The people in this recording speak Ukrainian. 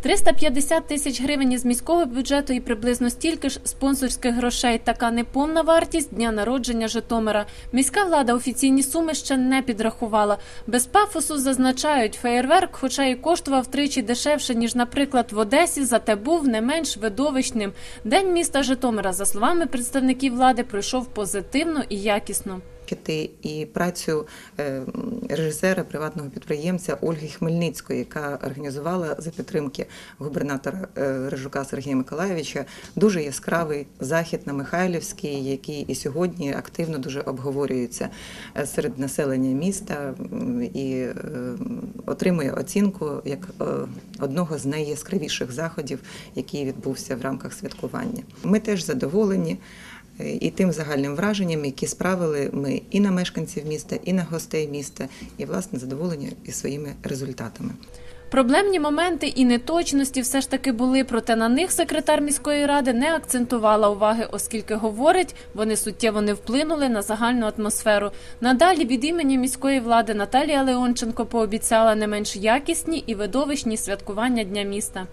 350 тисяч гривень із міського бюджету і приблизно стільки ж спонсорських грошей. Така неповна вартість дня народження Житомира. Міська влада офіційні суми ще не підрахувала. Без пафосу зазначають, феєрверк, хоча і коштував тричі дешевше ніж, наприклад, в Одесі, зате був не менш видовищним. День міста Житомира, за словами представників влади, пройшов позитивно і якісно. Бачити і працю е, режисера приватного підприємця Ольги Хмельницької, яка організувала за підтримки губернатора е, Рижука Сергія Миколаєвича дуже яскравий захід на Михайлівській, який і сьогодні активно дуже обговорюється е, серед населення міста і отримує оцінку як одного з найяскравіших заходів, який відбувся в рамках святкування. Ми теж задоволені і тим загальним враженням, які справили ми і на мешканців міста, і на гостей міста, і власне задоволені і своїми результатами. Проблемні моменти і неточності все ж таки були, проте на них секретар міської ради не акцентувала уваги, оскільки говорить, вони суттєво не вплинули на загальну атмосферу. Надалі від імені міської влади Наталія Леонченко пообіцяла не менш якісні і видовищні святкування Дня міста.